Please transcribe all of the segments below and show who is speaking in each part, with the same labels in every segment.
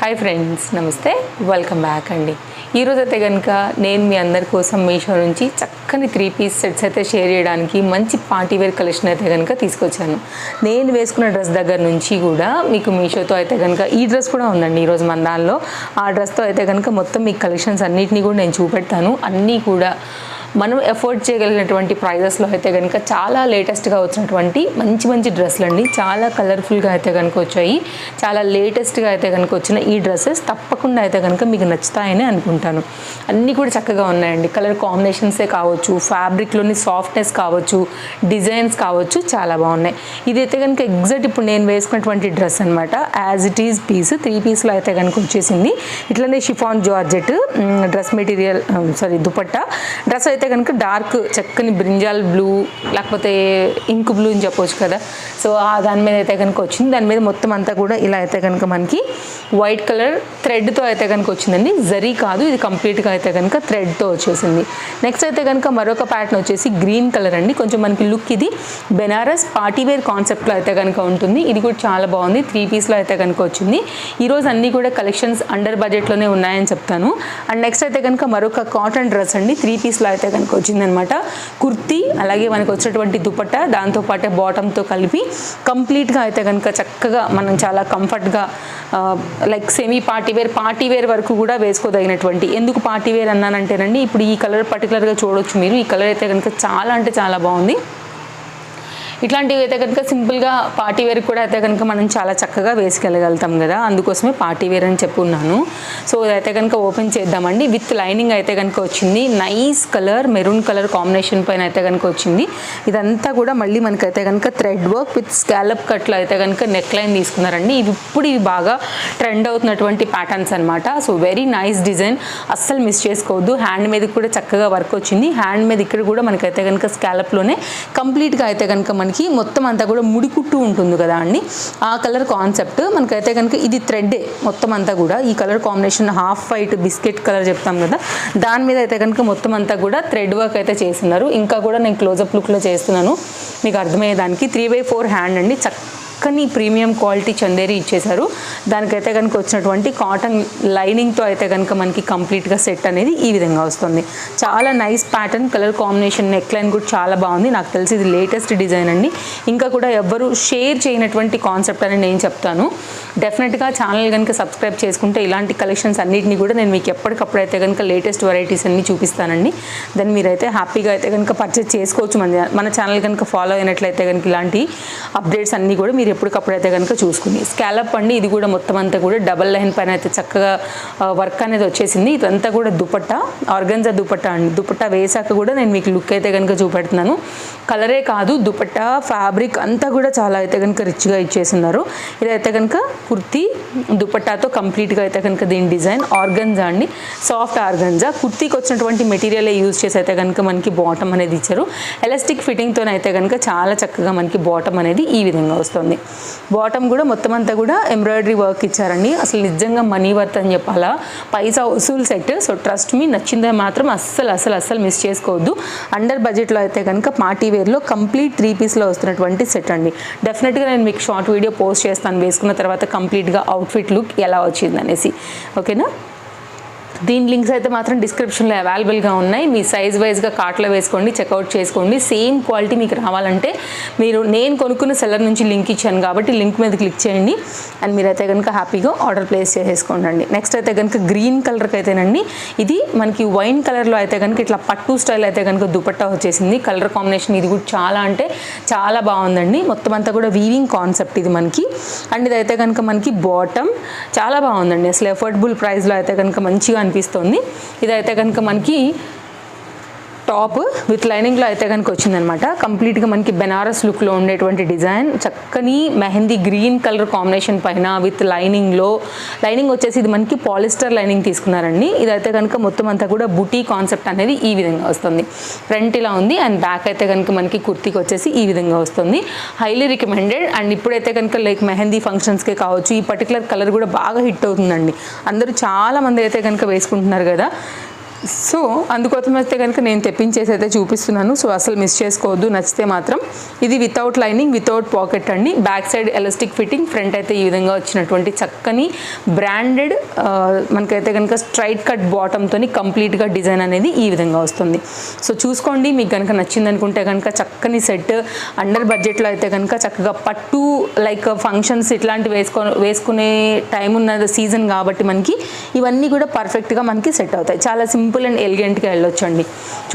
Speaker 1: Hi friends నమస్తే welcome back అండి. ఈరోజు అయితే కనుక నేను మీ అందరి కోసం మీషో నుంచి చక్కని త్రీ పీస్ సెట్స్ అయితే షేర్ చేయడానికి మంచి పార్టీ వేర్ కలెక్షన్ అయితే కనుక తీసుకొచ్చాను. నేను వేసుకున్న డ్రెస్ దగ్గర నుంచి కూడా మీకు మీషోతో అయితే కనుక ఈ డ్రెస్ కూడా ఉందండి. ఈరోజు మన దానిలో ఆ డ్రెస్తో అయితే కనుక మొత్తం మీ కలెక్షన్స్ అన్నిటినీ కూడా నేను చూపెడతాను. అన్నీ కూడా మనం ఎఫోర్డ్ చేయగలిగినటువంటి ప్రైజెస్లో అయితే కనుక చాలా లేటెస్ట్గా వచ్చినటువంటి మంచి మంచి డ్రెస్సులు అండి చాలా కలర్ఫుల్గా అయితే కనుక వచ్చాయి. చాలా లేటెస్ట్గా అయితే కనుక వచ్చిన ఈ డ్రెస్సెస్ తప్పకుండా అయితే కనుక మీకు నచ్చుతాయని అనుకుంటాను. అన్నీ కూడా చక్కగా ఉన్నాయండి. కలర్ కాంబినేషన్సే కావచ్చు ఫ్యాబ్రిక్లోని సాఫ్ట్నెస్ కావచ్చు డిజైన్స్ కావచ్చు చాలా బాగున్నాయి. ఇదైతే కనుక ఎగ్జాక్ట్ ఇప్పుడు నేను వేసుకున్నటువంటి డ్రెస్ అనమాట as it is piece three పీస్లో అయితే కనుక వచ్చేసింది. ఇట్లనే chiffon georgette dress material sari dupatta. Dress అయితే అయితే కనుక డార్క్ చక్కని బ్రింజాల్ బ్లూ లేకపోతే ఇంక్ బ్లూ అని చెప్పొచ్చు కదా. సో ఆ దాని మీద అయితే కనుక వచ్చింది. దాని మీద మొత్తం అంతా కూడా ఇలా అయితే కనుక మనకి వైట్ కలర్ థ్రెడ్తో అయితే కనుక వచ్చిందండి. జరీ కాదు ఇది కంప్లీట్గా అయితే కనుక థ్రెడ్తో వచ్చేసింది. నెక్స్ట్ అయితే కనుక మరొక ప్యాటర్న్ వచ్చేసి గ్రీన్ కలర్ అండి. కొంచెం మనకి లుక్ ఇది. బెనారస్ పార్టీవేర్ కాన్సెప్ట్లో అయితే కనుక ఉంటుంది. ఇది కూడా చాలా బాగుంది. త్రీ పీస్లో అయితే కనుక వచ్చింది. ఈరోజు అన్నీ కూడా కలెక్షన్స్ అండర్ బడ్జెట్లోనే ఉన్నాయని చెప్తాను. అండ్ నెక్స్ట్ అయితే కనుక మరొక కాటన్ డ్రెస్ అండి. త్రీ పీస్లో అయితే కనుక వచ్చిందనమాట. కుర్తీ అలాగే మనకు వచ్చినటువంటి దుపట్ట దాంతోపాటే బాటంతో కలిపి కంప్లీట్గా అయితే కనుక చక్కగా మనం చాలా కంఫర్ట్గా like semi party wear party wear వరకు కూడా వేసుకోదగినటువంటి. ఎందుకు పార్టీ వేర్ అన్నానంటేనండి ఇప్పుడు ఈ కలర్ పర్టికులర్గా చూడొచ్చు మీరు. ఈ కలర్ అయితే కనుక చాలా అంటే చాలా బాగుంది. ఇట్లాంటివి అయితే కనుక సింపుల్గా పార్టీ వేర్ కూడా అయితే కనుక మనం చాలా చక్కగా వేసుకెళ్ళగలుగుతాం కదా. అందుకోసమే పార్టీ వేర్ అని చెప్పున్నాను సో అయితే కనుక ఓపెన్ చేద్దామండి. విత్ లైనింగ్ అయితే కనుక వచ్చింది. Nice colour maroon colour combination పైన అయితే కనుక వచ్చింది. ఇదంతా కూడా మళ్ళీ మనకైతే కనుక థ్రెడ్ వర్క్ విత్ స్కాలప్ కట్లో అయితే కనుక నెక్ లైన్ తీసుకున్నారండి. ఇవి ఇప్పుడు ఇవి బాగా ట్రెండ్ అవుతున్నటువంటి ప్యాటర్న్స్ అనమాట సో వెరీ నైస్ డిజైన్. అస్సలు మిస్ చేసుకోవద్దు. హ్యాండ్ మీద కూడా చక్కగా వర్క్ వచ్చింది. హ్యాండ్ మీద ఇక్కడ కూడా మనకైతే కనుక స్కాలప్లోనే కంప్లీట్గా అయితే కనుక మనకి మొత్తం అంతా కూడా ముడికుట్టు ఉంటుంది కదా అండి. ఆ కలర్ కాన్సెప్ట్ మనకైతే కనుక ఇది థ్రెడ్డే మొత్తం అంతా కూడా. ఈ colour combination half white biscuit colour చెప్తాం కదా. దాని మీద అయితే కనుక మొత్తం అంతా కూడా థ్రెడ్ వర్క్ అయితే చేస్తున్నారు. ఇంకా కూడా నేను క్లోజప్ లుక్లో చేస్తున్నాను. మీకు అర్థమయ్యేదానికి త్రీ బై ఫోర్ హ్యాండ్ అండి. చక్కని ప్రీమియం క్వాలిటీ చందేరి ఇచ్చేశారు. దానికైతే కనుక వచ్చినటువంటి కాటన్ లైనింగ్తో అయితే కనుక మనకి కంప్లీట్గా సెట్ అనేది ఈ విధంగా వస్తుంది. చాలా nice pattern colour combination neckline కూడా చాలా బాగుంది. నాకు తెలిసి ఇది లేటెస్ట్ డిజైన్ అండి. ఇంకా కూడా ఎవ్వరు షేర్ చేయనటువంటి కాన్సెప్ట్ అని నేను చెప్తాను. డెఫినెట్గా ఛానల్ కనుక సబ్స్క్రైబ్ చేసుకుంటే ఇలాంటి కలెక్షన్స్ అన్నింటినీ కూడా నేను మీకు ఎప్పటికప్పుడు అయితే కనుక లేటెస్ట్ వెరైటీస్ అన్ని చూపిస్తానండి. దాన్ని మీరైతే హ్యాపీగా అయితే కనుక పర్చేస్ చేసుకోవచ్చు. మన మన ఛానల్ కనుక ఫాలో అయినట్లయితే కనుక ఇలాంటి అప్డేట్స్ అన్నీ కూడా మీరు ఎప్పటికప్పుడు అయితే కనుక చూసుకుని స్కాలప్ అండి ఇది కూడా మొత్తం అంతా కూడా డబల్ లైన్ పైన అయితే చక్కగా వర్క్ అనేది వచ్చేసింది. ఇదంతా కూడా దుపట్టా ఆర్గన్జా దుపట్టా అండి. దుపట్టా వేసాక కూడా నేను మీకు లుక్ అయితే కనుక చూపెడుతున్నాను. కలరే కాదు దుపట్టా ఫ్యాబ్రిక్ అంతా కూడా చాలా అయితే కనుక రిచ్గా ఇచ్చేస్తున్నారు. ఇదైతే కనుక కుర్తీ దుపట్టాతో కంప్లీట్గా అయితే కనుక దీని డిజైన్ ఆర్గన్జా అండి. Soft organza. కుర్తీకి వచ్చినటువంటి మెటీరియల్ యూజ్ చేసి అయితే కనుక మనకి బాటమ్ అనేది ఇచ్చారు. ఎలాస్టిక్ ఫిట్టింగ్తో అయితే కనుక చాలా చక్కగా మనకి బాటమ్ అనేది ఈ విధంగా వస్తుంది. బాటమ్ కూడా మొత్తం అంతా కూడా ఎంబ్రాయిడరీ వర్క్ ఇచ్చారండి. అసలు నిజంగా మనీ వర్త్ అని చెప్పాలా? పైసా వసూల్ సెట్. సో ట్రస్ట్ మీ నచ్చిందే మాత్రం అస్సలు అసలు అస్సలు మిస్ చేసుకోవద్దు. అండర్ బడ్జెట్లో అయితే కనుక పార్టీ వేర్లో కంప్లీట్ త్రీ పీస్లో వస్తున్నటువంటి సెట్ అండి. డెఫినెట్గా నేను మీకు షార్ట్ వీడియో పోస్ట్ చేస్తాను. వేసుకున్న తర్వాత కంప్లీట్గా అవుట్ఫిట్ లుక్ ఎలా వచ్చింది అనేసి ఓకేనా దీని లింక్స్ అయితే మాత్రం డిస్క్రిప్షన్లో అవైలబుల్గా ఉన్నాయి. మీ సైజ్ వైజ్గా కార్ట్లో వేసుకోండి చెక్అవుట్ చేసుకోండి. సేమ్ క్వాలిటీ మీకు రావాలంటే మీరు నేను కొనుక్కున్న సెల్లర్ నుంచి లింక్ ఇచ్చాను కాబట్టి లింక్ మీద క్లిక్ చేయండి. అండ్ మీరైతే కనుక హ్యాపీగా ఆర్డర్ ప్లేస్ చేసేసుకోండి నెక్స్ట్ అయితే కనుక గ్రీన్ కలర్కి అయితేనండి ఇది మనకి వైన్ కలర్లో అయితే కనుక ఇట్లా పట్టు స్టైల్ అయితే కనుక దుపట్టా వచ్చేసింది. కలర్ కాంబినేషన్ ఇది కూడా చాలా అంటే చాలా బాగుందండి. మొత్తం అంతా కూడా వీవింగ్ కాన్సెప్ట్ ఇది మనకి. అండ్ ఇదైతే కనుక మనకి బాటమ్ చాలా బాగుందండి. అసలు ఎఫోర్డబుల్ ప్రైస్లో అయితే కనుక మంచిగా కనిపిస్తోంది. ఇదైతే కనుక మనకి టాప్ విత్ లైనింగ్లో అయితే కనుక వచ్చిందనమాట. కంప్లీట్గా మనకి బెనారస్ లుక్లో ఉండేటువంటి డిజైన్ చక్కని మెహందీ గ్రీన్ కలర్ కాంబినేషన్ పైన విత్ లైనింగ్లో. లైనింగ్ వచ్చేసి ఇది మనకి పాలిస్టర్ లైనింగ్ తీసుకున్నారండి. ఇదైతే కనుక మొత్తం అంతా కూడా బుటీ కాన్సెప్ట్ అనేది ఈ విధంగా వస్తుంది. ఫ్రంట్ ఇలా ఉంది అండ్ బ్యాక్ అయితే కనుక మనకి కుర్తీకి వచ్చేసి ఈ విధంగా వస్తుంది. హైలీ రికమెండెడ్ అండ్ ఇప్పుడైతే కనుక లైక్ మెహందీ ఫంక్షన్స్కే కావచ్చు ఈ పర్టికులర్ కలర్ కూడా బాగా హిట్ అవుతుందండి. అందరూ చాలా మంది అయితే కనుక వేసుకుంటున్నారు కదా. సో అందుకోసం అయితే కనుక నేను తెప్పించేసి అయితే చూపిస్తున్నాను. సో అసలు మిస్ చేసుకోవద్దు. నచ్చితే మాత్రం ఇది వితౌట్ లైనింగ్ వితౌట్ పాకెట్ అండి. Back side elastic fitting front అయితే ఈ విధంగా వచ్చినటువంటి చక్కని బ్రాండెడ్ మనకైతే కనుక స్ట్రైట్ కట్ బాటంతో కంప్లీట్గా డిజైన్ అనేది ఈ విధంగా వస్తుంది. సో చూసుకోండి. మీకు కనుక నచ్చింది అనుకుంటే కనుక చక్కని సెట్ అండర్ బడ్జెట్లో అయితే కనుక చక్కగా పట్టు లైక్ ఫంక్షన్స్ ఇట్లాంటివి వేసుకో వేసుకునే టైం ఉన్న సీజన్ కాబట్టి మనకి ఇవన్నీ కూడా పర్ఫెక్ట్గా మనకి సెట్ అవుతాయి. చాలా సింపుల్ అండ్ ఎలిగెంట్గా వెళ్ళొచ్చండి.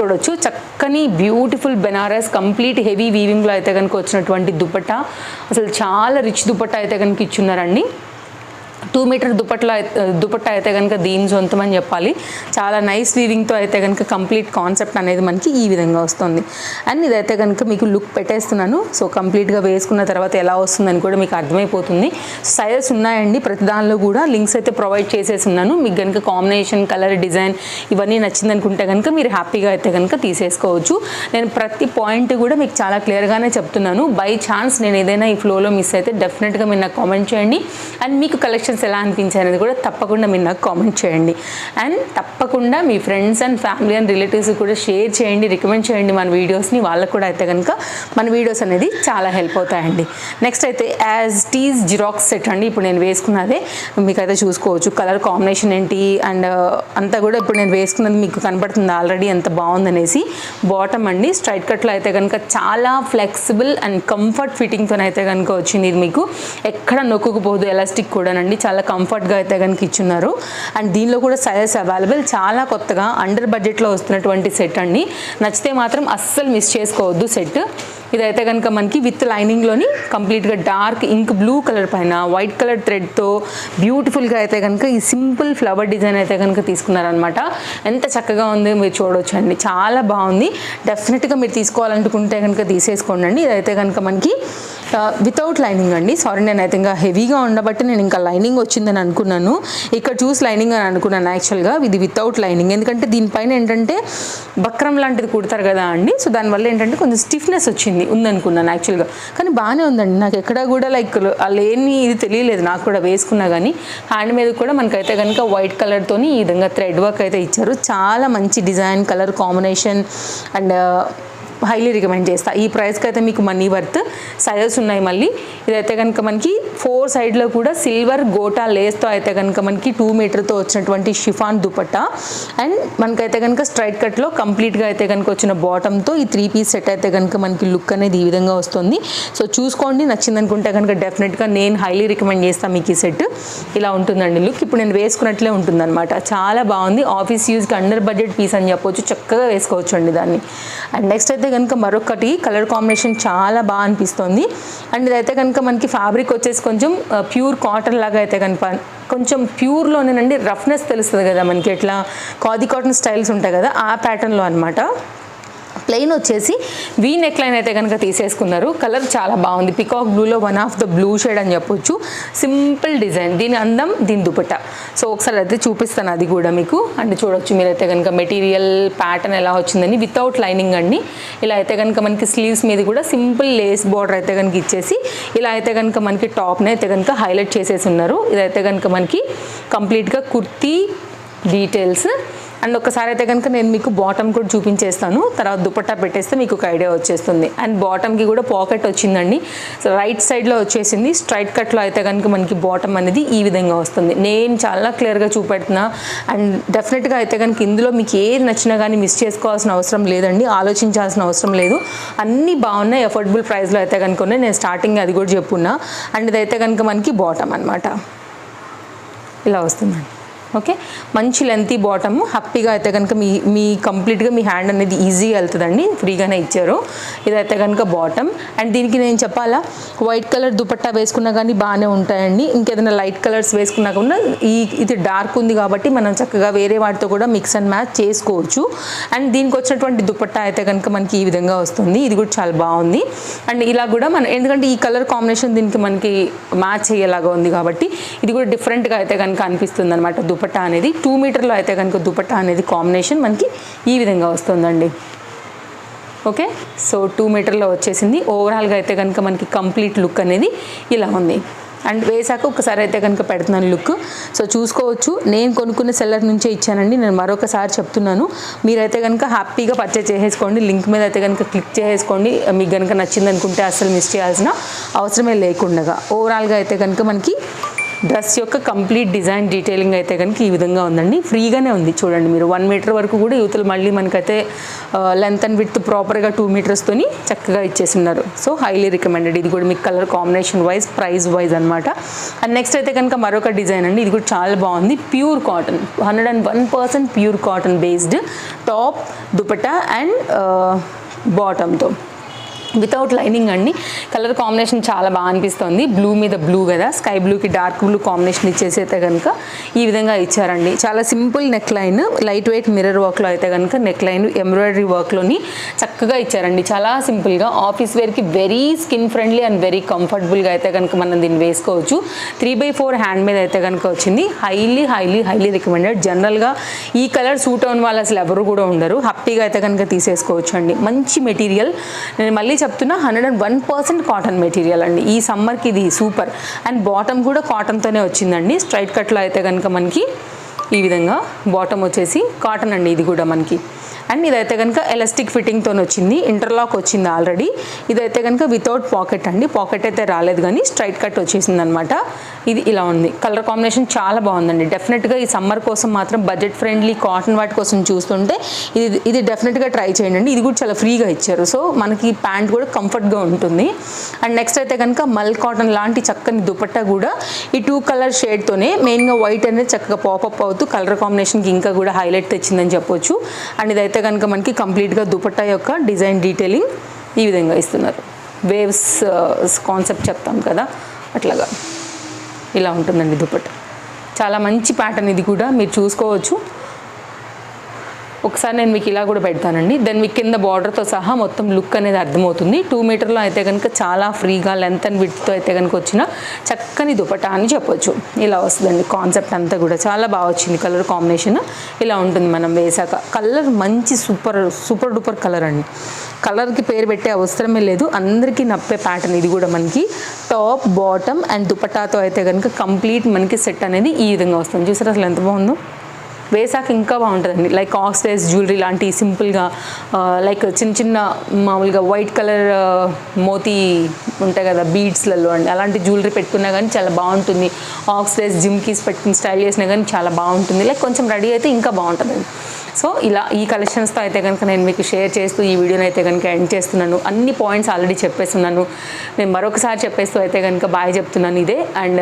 Speaker 1: చూడొచ్చు. చక్కని బ్యూటిఫుల్ బెనారస్ కంప్లీట్ హెవీ వీవింగ్లో అయితే కనుక వచ్చినటువంటి దుపట్టా. అసలు చాలా రిచ్ దుపట్టా అయితే కనుక ఇచ్చున్నారండి. టూ మీటర్ దుపట్ల దుపట్ట అయితే కనుక దీని సొంతం అని చెప్పాలి. చాలా నైస్ వీవింగ్తో అయితే కనుక కంప్లీట్ కాన్సెప్ట్ అనేది మనకి ఈ విధంగా వస్తుంది. అండ్ ఇదైతే కనుక మీకు లుక్ పెట్టేస్తున్నాను. సో కంప్లీట్గా వేసుకున్న తర్వాత ఎలా వస్తుందని కూడా మీకు అర్థమైపోతుంది. సైజెస్ ఉన్నాయండి. ప్రతి దానిలో కూడా లింక్స్ అయితే ప్రొవైడ్ చేసేసి ఉన్నాను మీకు కనుక కాంబినేషన్ కలర్ డిజైన్ ఇవన్నీ నచ్చింది అనుకుంటే కనుక మీరు హ్యాపీగా అయితే కనుక తీసేసుకోవచ్చు. నేను ప్రతి పాయింట్ కూడా మీకు చాలా క్లియర్గానే చెప్తున్నాను. బై ఛాన్స్ నేను ఏదైనా ఈ ఫ్లోలో మిస్ అయితే డెఫినెట్గా మీరు నాకు కామెంట్ చేయండి. అండ్ మీకు కలెక్షన్ కలెక్షన్స్ ఎలా అనిపించాయి అనేది కూడా తప్పకుండా మీరు నాకు కామెంట్ చేయండి. అండ్ తప్పకుండా మీ friends and family and relatives కూడా షేర్ చేయండి రికమెండ్ చేయండి మన వీడియోస్ని వాళ్ళకు కూడా అయితే కనుక మన వీడియోస్ అనేది చాలా హెల్ప్ అవుతాయండి. నెక్స్ట్ అయితే యాజ్ టీజ్ జిరాక్స్ సెట్ అండి. ఇప్పుడు నేను వేసుకున్నదే మీకైతే చూసుకోవచ్చు. కలర్ కాంబినేషన్ ఏంటి? అండ్ uh, అంతా కూడా ఇప్పుడు నేను వేసుకున్నది మీకు కనబడుతుంది ఆల్రెడీ ఎంత బాగుందనేసి బాటమ్ అండి. స్ట్రైట్ కట్లో అయితే కనుక చాలా ఫ్లెక్సిబుల్ అండ్ కంఫర్ట్ ఫిట్టింగ్తో అయితే కనుక వచ్చింది ఇది మీకు. ఎక్కడ నొక్కుకుపోదు ఎలాస్టిక్ కూడానండి. చాలా కంఫర్ట్గా అయితే కనుక ఇచ్చున్నారు. అండ్ దీనిలో కూడా సైజెస్ అవైలబుల్ చాలా కొత్తగా అండర్ బడ్జెట్లో వస్తున్నటువంటి సెట్ అండి. నచ్చితే మాత్రం అస్సలు మిస్ చేసుకోవద్దు సెట్ ఇదైతే కనుక మనకి విత్ లైనింగ్లోని కంప్లీట్గా డార్క్ ఇంక్ బ్లూ కలర్ పైన వైట్ కలర్ థ్రెడ్తో బ్యూటిఫుల్గా అయితే కనుక ఈ సింపుల్ ఫ్లవర్ డిజైన్ అయితే కనుక తీసుకున్నారనమాట ఎంత చక్కగా ఉంది మీరు చూడవచ్చు అండి చాలా బాగుంది. డెఫినెట్గా మీరు తీసుకోవాలనుకుంటే కనుక తీసేసుకోండి ఇదైతే కనుక మనకి వితౌట్ లైనింగ్ అండి. సారీ నేను అయితే ఇంకా హెవీగా ఉండబట్టి నేను ఇంకా లైనింగ్ వచ్చిందని అనుకున్నాను. ఇక్కడ చూసి లైనింగ్ అని అనుకున్నాను యాక్చువల్గా ఇది వితౌట్ లైనింగ్ ఎందుకంటే దీనిపైన ఏంటంటే బక్రం లాంటిది కుడతారు కదా అండి. సో దానివల్ల ఏంటంటే కొంచెం స్టిఫ్నెస్ వచ్చింది ఉందనుకున్నాను యాక్చువల్గా కానీ బాగానే ఉందండి. నాకు ఎక్కడ కూడా లైక్ లేని ఇది తెలియలేదు. నాకు కూడా వేసుకున్నా కానీ హ్యాండ్ మీద కూడా మనకైతే కనుక వైట్ కలర్తోని ఈ విధంగా థ్రెడ్ వర్క్ అయితే ఇచ్చారు. చాలా మంచి design colour combination and highly recommend చేస్తా. ఈ ప్రైస్కి అయితే మీకు మనీ వర్త్ సైజెస్ ఉన్నాయి మళ్ళీ. ఇదైతే కనుక మనకి ఫోర్ సైడ్లో కూడా సిల్వర్ గోటా లేస్తో అయితే కనుక మనకి టూ మీటర్తో వచ్చినటువంటి షిఫాన్ దుపట్టా. అండ్ మనకైతే కనుక స్ట్రైట్ కట్లో కంప్లీట్గా అయితే కనుక వచ్చిన బాటంతో ఈ త్రీ పీస్ సెట్ అయితే కనుక మనకి లుక్ అనేది ఈ విధంగా వస్తుంది. సో చూసుకోండి నచ్చింది అనుకుంటే కనుక డెఫినెట్గా నేను హైలీ రికమెండ్ చేస్తాను మీకు ఈ సెట్ ఇలా ఉంటుందండి లుక్ ఇప్పుడు నేను వేసుకున్నట్లే ఉంటుందన్నమాట. చాలా బాగుంది. ఆఫీస్ యూజ్కి అండర్ బడ్జెట్ పీస్ అని చెప్పొచ్చు. చక్కగా వేసుకోవచ్చు అండి దాన్ని. అండ్ నెక్స్ట్ అయితే కనుక మరొకటి కలర్ కాంబినేషన్ చాలా బాగా అనిపిస్తుంది. అండ్ ఇదైతే కనుక మనకి ఫ్యాబ్రిక్ వచ్చేసి కొంచెం ప్యూర్ కాటన్ లాగా అయితే కనుక కొంచెం ప్యూర్లోనేనండి రఫ్నెస్ తెలుస్తుంది కదా మనకి ఎట్లా కాది కాటన్ స్టైల్స్ ఉంటాయి కదా ఆ ప్యాటర్న్లో అనమాట ప్లెయిన్ వచ్చేసి వీ నెక్ లైన్ అయితే కనుక తీసేసుకున్నారు. కలర్ చాలా బాగుంది. Peacock బ్లూలో one of the blue shade అని చెప్పొచ్చు. సింపుల్ డిజైన్ దీని అందం దీని దుపట్ట. సో ఒకసారి అయితే చూపిస్తాను అది కూడా మీకు. అండ్ చూడొచ్చు మీరైతే కనుక మెటీరియల్ ప్యాటర్న్ ఎలా వచ్చిందని వితౌట్ లైనింగ్ అండి. ఇలా అయితే కనుక మనకి స్లీవ్స్ మీద కూడా సింపుల్ లేస్ బార్డర్ అయితే కనుక ఇచ్చేసి ఇలా అయితే కనుక మనకి టాప్ని అయితే కనుక హైలైట్ చేసేసి ఉన్నారు. ఇదైతే కనుక మనకి కంప్లీట్గా కుర్తీ డీటెయిల్స్ అండ్ ఒకసారి అయితే కనుక నేను మీకు బాటమ్ కూడా చూపించేస్తాను. తర్వాత దుపట్టా పెట్టేస్తే మీకు ఒక ఐడియా వచ్చేస్తుంది. అండ్ బాటమ్కి కూడా పాకెట్ వచ్చిందండి. సో రైట్ సైడ్లో వచ్చేసింది. స్ట్రైట్ కట్లో అయితే కనుక మనకి బాటమ్ అనేది ఈ విధంగా వస్తుంది. నేను చాలా క్లియర్గా చూపెడుతున్నా. అండ్ డెఫినెట్గా అయితే కనుక ఇందులో మీకు ఏది నచ్చినా కానీ మిస్ చేసుకోవాల్సిన అవసరం లేదండి. ఆలోచించాల్సిన అవసరం లేదు. అన్నీ బాగున్నాయి. అఫోర్డబుల్ ప్రైస్లో అయితే కనుక ఉన్నాయి. నేను స్టార్టింగ్ అది కూడా చెప్పున్నా. అండ్ ఇదైతే కనుక మనకి బాటమ్ అనమాట ఇలా వస్తుందండి. ఓకే? మంచి లెంతీ బాటమ్ హ్యాపీగా అయితే కనుక మీ మీ కంప్లీట్గా మీ హ్యాండ్ అనేది ఈజీగా వెళ్తుందండి. ఫ్రీగానే ఇచ్చారు. ఇదైతే కనుక బాటమ్ అండ్ దీనికి నేను చెప్పాలా? వైట్ కలర్ దుపట్టా వేసుకున్నా కానీ బాగానే ఉంటాయండి. ఇంకేదైనా లైట్ కలర్స్ వేసుకున్నా కూడా ఈ ఇది డార్క్ ఉంది కాబట్టి మనం చక్కగా వేరే వాటితో కూడా మిక్స్ అండ్ మ్యాచ్ చేసుకోవచ్చు. అండ్ దీనికి వచ్చినటువంటి దుపట్టా అయితే కనుక మనకి ఈ విధంగా వస్తుంది. ఇది కూడా చాలా బాగుంది. అండ్ ఇలా కూడా మన ఎందుకంటే ఈ కలర్ కాంబినేషన్ దీనికి మనకి మ్యాచ్ అయ్యేలాగా ఉంది కాబట్టి ఇది కూడా డిఫరెంట్గా అయితే కనుక అనిపిస్తుంది అనమాట దుపట్టా. అనేది టూ మీటర్లో అయితే కనుక దుపట్టా అనేది కాంబినేషన్ మనకి ఈ విధంగా వస్తుందండి. ఓకే సో టూ మీటర్లో వచ్చేసింది. ఓవరాల్గా అయితే కనుక మనకి కంప్లీట్ లుక్ అనేది ఇలా ఉంది. అండ్ వేసాక ఒకసారి అయితే కనుక పెడుతున్నాను లుక్ సో చూసుకోవచ్చు. నేను కొనుక్కున్న సెల్లర్ నుంచే ఇచ్చానండి. నేను మరొకసారి చెప్తున్నాను. మీరైతే కనుక హ్యాపీగా పర్చేజ్ చేసేసుకోండి. లింక్ మీద అయితే కనుక క్లిక్ చేసేసుకోండి. మీకు కనుక నచ్చింది అనుకుంటే అసలు మిస్ చేయాల్సిన అవసరమే లేకుండగా. ఓవరాల్గా అయితే కనుక మనకి డ్రెస్ యొక్క కంప్లీట్ డిజైన్ డీటెయిలింగ్ అయితే కనుక ఈ విధంగా ఉందండి. ఫ్రీగానే ఉంది చూడండి మీరు. వన్ మీటర్ వరకు కూడా యూతులు మళ్ళీ మనకైతే లెంత్ అండ్ విత్ ప్రాపర్గా టూ మీటర్స్తోని చక్కగా ఇచ్చేసిన్నారు సో హైలీ రికమెండెడ్ ఇది కూడా మీకు colour combination wise price wise అనమాట అండ్ నెక్స్ట్ అయితే కనుక మరొక డిజైన్ అండి. ఇది కూడా చాలా బాగుంది. Pure cotton hundred and one percent pure cotton based top dupatta and బాటమ్తో without lining అండి కలర్ కాంబినేషన్ చాలా బాగా అనిపిస్తుంది. బ్లూ మీద బ్లూ కదా స్కై బ్లూకి డార్క్ బ్లూ కాంబినేషన్ ఇచ్చేసైతే కనుక ఈ విధంగా ఇచ్చారండి. చాలా simple neckline lightweight mirror వర్క్లో అయితే కనుక నెక్ లైన్ ఎంబ్రాయిడరీ వర్క్లోని చక్కగా ఇచ్చారండి. చాలా సింపుల్గా ఆఫీస్ వేర్కి very skin friendly and very కంఫర్టబుల్గా అయితే కనుక మనం దీన్ని వేసుకోవచ్చు. త్రీ బై ఫోర్ హ్యాండ్ మీద అయితే కనుక వచ్చింది. హైలీ హైలీ హైలీ రికమెండెడ్ జనరల్గా ఈ కలర్ సూట్ అవని వాళ్ళు అసలు ఎవరు కూడా ఉండరు. హ్యాపీగా అయితే కనుక తీసేసుకోవచ్చు అండి మంచి మెటీరియల్ నేను మళ్ళీ చెప్తున్నా hundred and one percent cotton material అండి. ఈ సమ్మర్కి ఇది సూపర్ అండ్ బాటమ్ కూడా కాటన్తోనే వచ్చిందండి. స్ట్రైట్ కట్లో అయితే కనుక మనకి ఈ విధంగా బాటమ్ వచ్చేసి కాటన్ అండి ఇది కూడా మనకి. అండ్ ఇదైతే కనుక ఎలాస్టిక్ ఫిట్టింగ్తో వచ్చింది ఇంటర్లాక్ వచ్చింది ఆల్రెడీ ఇదైతే కనుక వితౌట్ పాకెట్ అండి. పాకెట్ అయితే రాలేదు కానీ స్ట్రైట్ కట్ వచ్చేసింది అనమాట ఇది ఇలా ఉంది. కలర్ కాంబినేషన్ చాలా బాగుందండి. డెఫినెట్గా ఈ సమ్మర్ కోసం మాత్రం బడ్జెట్ ఫ్రెండ్లీ కాటన్ వాటి కోసం చూస్తుంటే ఇది ఇది డెఫినెట్గా ట్రై చేయండి అండి. ఇది కూడా చాలా ఫ్రీగా ఇచ్చారు. సో మనకి ప్యాంట్ కూడా కంఫర్ట్గా ఉంటుంది. అండ్ నెక్స్ట్ అయితే కనుక మల్ కాటన్ లాంటి చక్కని దుపట్టా కూడా ఈ టూ కలర్ షేడ్తోనే మెయిన్గా వైట్ అనేది చక్కగా పాపప్ అవుతూ కలర్ కాంబినేషన్కి ఇంకా కూడా హైలైట్ తెచ్చిందని చెప్పొచ్చు. అండ్ ఇదైతే కనుక మనకి కంప్లీట్గా దుపట్టా యొక్క డిజైన్ డీటెయిలింగ్ ఈ విధంగా ఇస్తున్నారు. వేవ్స్ కాన్సెప్ట్ చెప్తాం కదా అట్లాగా. ఇలా ఉంటుందండి దుపట్టా. చాలా మంచి ప్యాటర్న్ ఇది కూడా మీరు చూసుకోవచ్చు. ఒకసారి నేను మీకు ఇలా కూడా పెడతానండి. దెన్ మీకు కింద బార్డర్తో సహా మొత్తం లుక్ అనేది అర్థమవుతుంది. టూ మీటర్లో అయితే కనుక చాలా ఫ్రీగా లెంత్ అండ్ విడ్త్తో అయితే కనుక వచ్చిన చక్కని దుపటా అని చెప్పొచ్చు. ఇలా వస్తుందండి కాన్సెప్ట్ అంతా కూడా. చాలా బాగా వచ్చింది కలర్ కాంబినేషన్ ఇలా ఉంటుంది మనం వేసాక. కలర్ మంచి సూపర్ సూపర్ డూపర్ కలర్ అండి. కలర్కి పేరు పెట్టే అవసరమే లేదు. అందరికీ నప్పే ప్యాటర్న్ ఇది కూడా మనకి. టాప్ బాటమ్ అండ్ దుపటాతో అయితే కనుక కంప్లీట్ మనకి సెట్ అనేది ఈ విధంగా వస్తుంది. చూసారు అసలు ఎంత బాగుందో? వేసాక ఇంకా బాగుంటుందండి. లైక్ ఆక్సిడైజ్ జ్యువెలరీ లాంటి సింపుల్గా లైక్ చిన్న చిన్న మామూలుగా వైట్ కలర్ మోతీ ఉంటాయి కదా బీడ్స్లలో అండి. అలాంటి జ్యువెలరీ పెట్టుకున్నా కానీ చాలా బాగుంటుంది. ఆక్సిడైజ్ జిమ్కీస్ పెట్టుకుని స్టైల్ చేసినా కానీ చాలా బాగుంటుంది. లైక్ కొంచెం రెడీ అయితే ఇంకా బాగుంటుందండి. సో ఇలా ఈ కలెక్షన్స్తో అయితే కనుక నేను మీకు షేర్ చేస్తూ ఈ వీడియోని అయితే కనుక ఎండ్ చేస్తున్నాను. అన్ని పాయింట్స్ ఆల్రెడీ చెప్పేస్తున్నాను. నేను మరొకసారి చెప్పేస్తూ అయితే కనుక బాయ్ చెప్తున్నాను ఇదే. అండ్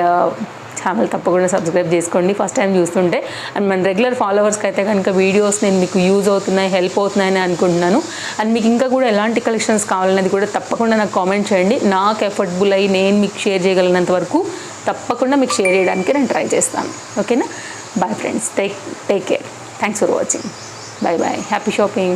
Speaker 1: ఛానల్ తప్పకుండా సబ్స్క్రైబ్ చేసుకోండి. ఫస్ట్ టైం చూస్తుంటే అండ్ మన రెగ్యులర్ ఫాలోవర్స్కి అయితే కనుక వీడియోస్ నేను మీకు యూజ్ అవుతున్నాయి హెల్ప్ అవుతున్నాయని అనుకుంటున్నాను. అండ్ మీకు ఇంకా కూడా ఎలాంటి కలెక్షన్స్ కావాలనేది కూడా తప్పకుండా నాకు కామెంట్ చేయండి. నాకు ఎఫర్టబుల్ అయ్యి నేను మీకు షేర్ చేయగలిగినంత వరకు తప్పకుండా మీకు షేర్ చేయడానికి నేను ట్రై చేస్తాను. ఓకేనా bye friends take take care thanks for watching bye bye happy shopping